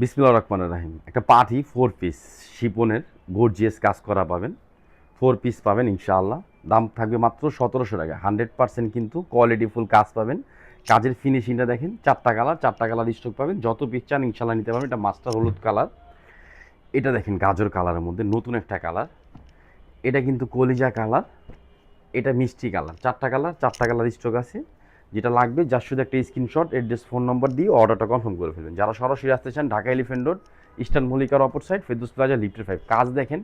বিসমিল্লা রহমান রাহিম। একটা পার্টি ফোর পিস শিপনের গর্জিয়াস কাজ করা পাবেন। ফোর পিস পাবেন ইনশাআল্লাহ। দাম থাকবে মাত্র সতেরোশো টাকা। হান্ড্রেড পার্সেন্ট কিন্তু কোয়ালিটি ফুল কাজ পাবেন। কাজের ফিনিশিংটা দেখেন, চারটা কালার চারটা কালার স্টক পাবেন। যত পিস চান ইনশাল্লাহ নিতে পারবেন। এটা মাস্টার হলুদ কালার এটা দেখেন গাজর কালারের মধ্যে নতুন একটা কালার এটা কিন্তু কলিজা কালার এটা মিষ্টি কালার চারটা কালার চারটা কালার স্টক আছে। যেটা লাগবে যার শুধু একটা স্ক্রিনশট অ্যাড্রেস ফোন নম্বর দিয়ে অর্ডারটা কনফার্ম করে ফেলবেন। যারা সরাসরি আসতে চান, ঢাকা এলিফেন্ট রোড ইস্টার্ন মল্লিকার অপর সাইড ফেদুস প্লাজা লিফটের ফাইভ কাজ দেখেন,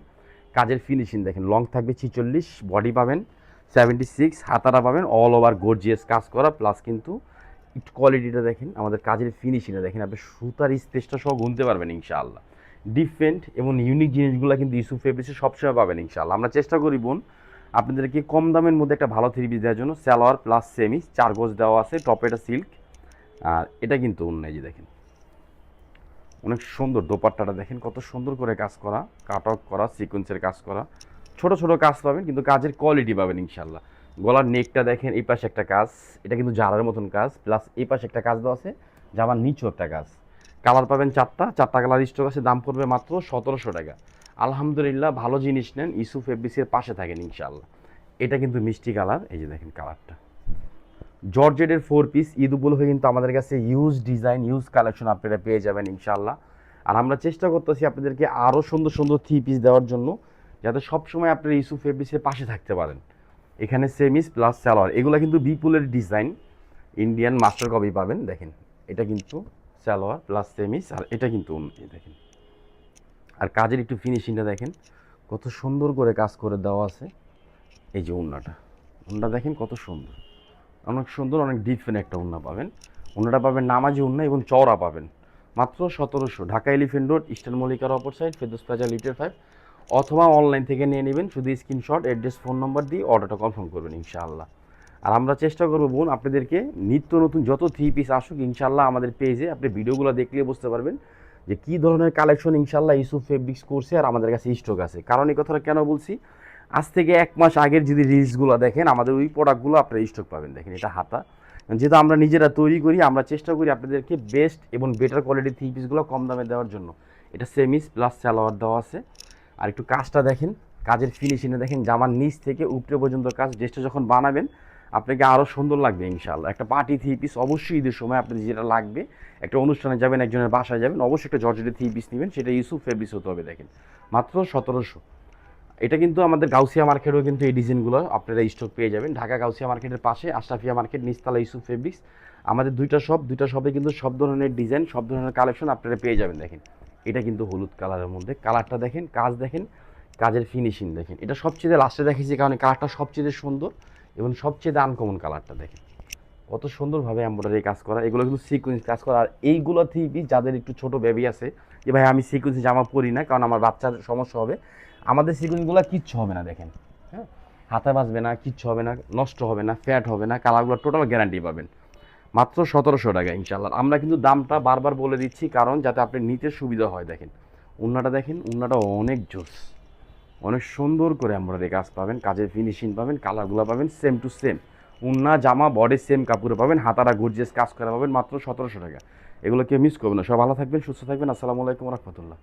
কাজের ফিনিশিং দেখেন। লং থাকবে ছিচল্লিশ বডি পাবেন সেভেন্টি সিক্স হাতারা পাবেন অল ওভার গর্জিয়াস কাজ করা। প্লাস কিন্তু একটু কোয়ালিটিটা দেখেন, আমাদের কাজের ফিনিশিংটা দেখেন। আপনি সুতার স্পেসটা সহ গুনতে পারবেন ইনশাআল্লাহ। ডিফারেন্ট এবং ইউনিক জিনিসগুলো কিন্তু ইস্যু ফেব্রিক্সে সবসময় পাবেন ইনশাআল্লাহ। আমরা চেষ্টা করি বোন আপনাদেরকে কম দামের মধ্যে একটা ভালো থ্রি পিস দেওয়ার জন্য স্যালোয়ার প্লাস সেমি চার গোজ দেওয়া আছে টপে এটা সিল্ক আর এটা কিন্তু অন্য যে দেখেন। অনেক সুন্দর দোপাট্টাটা দেখেন, কত সুন্দর করে কাজ করা কাট করা সিকোয়েন্সের কাজ করা। ছোট ছোট কাজ পাবেন, কিন্তু কাজের কোয়ালিটি পাবেন ইনশাল্লাহ গলার নেকটা দেখেন, এই পাশে একটা কাজ, এটা কিন্তু জারার মতন কাজ প্লাস এই পাশে একটা কাজ দেওয়া আছে, জামার নিচেও একটা কাজ। কালার পাবেন চারটা চারটা কালার স্টক আছে, দাম পড়বে মাত্র সতেরোশো টাকা। আলহামদুলিল্লাহ, ভালো জিনিস নেন ইসুফ এফবিসির পাশে থাকেন ইনশাল্লাহ এটা কিন্তু মিষ্টি কালার, এই যে দেখেন কালারটা। জর্জেটের ফোর পিস ঈদ উপলক্ষে কিন্তু আমাদের কাছে ইউজ ডিজাইন ইউজ কালেকশন আপনারা পেয়ে যাবেন ইনশাল্লাহ আর আমরা চেষ্টা করতেছি আপনাদেরকে আরও সুন্দর সুন্দর থ্রি পিস দেওয়ার জন্য, যাতে সবসময় আপনারা ইউসুফ এফবিসির পাশে থাকতে পারেন। এখানে সেমিস প্লাস স্যালোয়ার এগুলো কিন্তু বিপুলের ডিজাইন ইন্ডিয়ান মাস্টার কপি পাবেন, দেখেন। এটা কিন্তু স্যালোয়ার প্লাস সেমিস আর এটা কিন্তু দেখেন। আর কাজের একটু ফিনিশিংটা দেখেন, কত সুন্দর করে কাজ করে দেওয়া আছে। এই যে উন্নাটা উন্না দেখেন কত সুন্দর। অনেক সুন্দর, অনেক ডিফারেন্ট একটা উন্না পাবেন। উন্নাটা পাবেন নামাজি উন্না এবং চওড়া পাবেন। মাত্র সতেরোশো। ঢাকা এলিফেন্ট রোড ইস্টার্ন মল্লিকার অপর সাইড ফেদুস প্লাজা লিটার ফাইভ অথবা অনলাইন থেকে নিয়ে নেবেন। শুধু স্ক্রিনশট অ্যাড্রেস ফোন নম্বর দিয়ে অর্ডারটা কনফার্ম করবেন, ইনশাআল্লাহ। আর আমরা চেষ্টা করব বোন, আপনাদেরকে নিত্য নতুন যত থ্রি পিস আসুক, ইনশাল্লাহ আমাদের পেজে আপনি ভিডিওগুলো দেখলে বুঝতে পারবেন যে কী ধরনের কালেকশন ইনশাল্লাহ ইসুফ ফেব্রিক্স করছে আর আমাদের কাছে স্টক আছে। কারণ এই কথাটা কেন বলছি? আজ থেকে এক মাস আগের যদি রিলসগুলো দেখেন, আমাদের ওই প্রোডাক্টগুলো আপনারা স্টক পাবেন। দেখেন, এটা হাতা। যেহেতু আমরা নিজেরা তৈরি করি, আমরা চেষ্টা করি আপনাদেরকে বেস্ট এবং বেটার কোয়ালিটির থ্রি পিসগুলো কম দামে দেওয়ার জন্য। এটা সেমিস প্লাস স্যালোয়ার দেওয়া আছে। আর একটু কাজটা দেখেন, কাজের ফিনিশিংয়ে দেখেন, জামার নিচ থেকে উপরে পর্যন্ত কাজ। ড্রেসটা যখন বানাবেন আপনাকে আরও সুন্দর লাগবে ইনশাল্লাহ একটা পার্টি থ্রি পিস অবশ্যই ঈদের সময় আপনাদের যেটা লাগবে, একটা অনুষ্ঠানে যাবেন, একজনের বাসায় যাবেন, অবশ্যই একটা জর্জেটের থ্রি পিস নেবেন, সেটা ইউসুফ ফেব্রিক্স হতে হবে, দেখেন। মাত্র সতেরোশো। এটা কিন্তু আমাদের গাউসিয়া মার্কেটেও কিন্তু এই ডিজাইনগুলো আপনারা স্টক পেয়ে যাবেন। ঢাকা গাউসিয়া মার্কেটের পাশে, আশরাফিয়া মার্কেট নিস্তালা ইউসুফ ফেব্রিক্স আমাদের দুইটা শপ দুইটা শপে কিন্তু সব ধরনের ডিজাইন সব ধরনের কালেকশন আপনারা পেয়ে যাবেন, দেখেন। এটা কিন্তু হলুদ কালারের মধ্যে। কালারটা দেখেন, কাজ দেখেন, কাজের ফিনিশিং দেখেন। এটা সবচেয়ে লাস্টে দেখেছি কারণ কালারটা সবচেয়ে সুন্দর। এবং সবচেয়ে আনকমন কালারটা দেখেন। কত সুন্দরভাবে এমব্রয়ডারি কাজ করা, এগুলো কিন্তু সিকুয়েন্স কাজ করা। আর এইগুলো পিস যাদের একটু ছোট বেবি আছে, যে ভাই আমি সিকুয়েন্স জামা পরি না, কারণ আমার বাচ্চার সমস্যা হবে, আমাদের সিকুয়েন্সগুলো কিচ্ছু হবে না দেখেন। হ্যাঁ? হাতে বাঁচবে না, কিচ্ছু হবে না, নষ্ট হবে না ফ্যাট হবে না কালারগুলো টোটাল গ্যারান্টি পাবেন। মাত্র সতেরোশো টাকা ইনশাল্লাহ আমরা কিন্তু দামটা বারবার বলে দিচ্ছি, কারণ যাতে আপনি নিতে সুবিধা হয়, দেখেন। উন্নাটা দেখেন, উন্নাটা অনেক জোস। অনেক সুন্দর করে এমব্রয়ডারি কাজ পাবেন, কাজের ফিনিশিং পাবেন, কালারগুলো পাবেন সেম টু সেম উন্না, জামা বডি সেম কাপড়ে পাবেন, হাতারা গর্জিয়াস কাজ করা পাবেন মাত্র সতেরোশো টাকা। এগুলো কেউ মিস করবেন না। সব ভালো থাকবেন, সুস্থ থাকবেন। আসসালামু আলাইকুম রহমতুল্লাহ।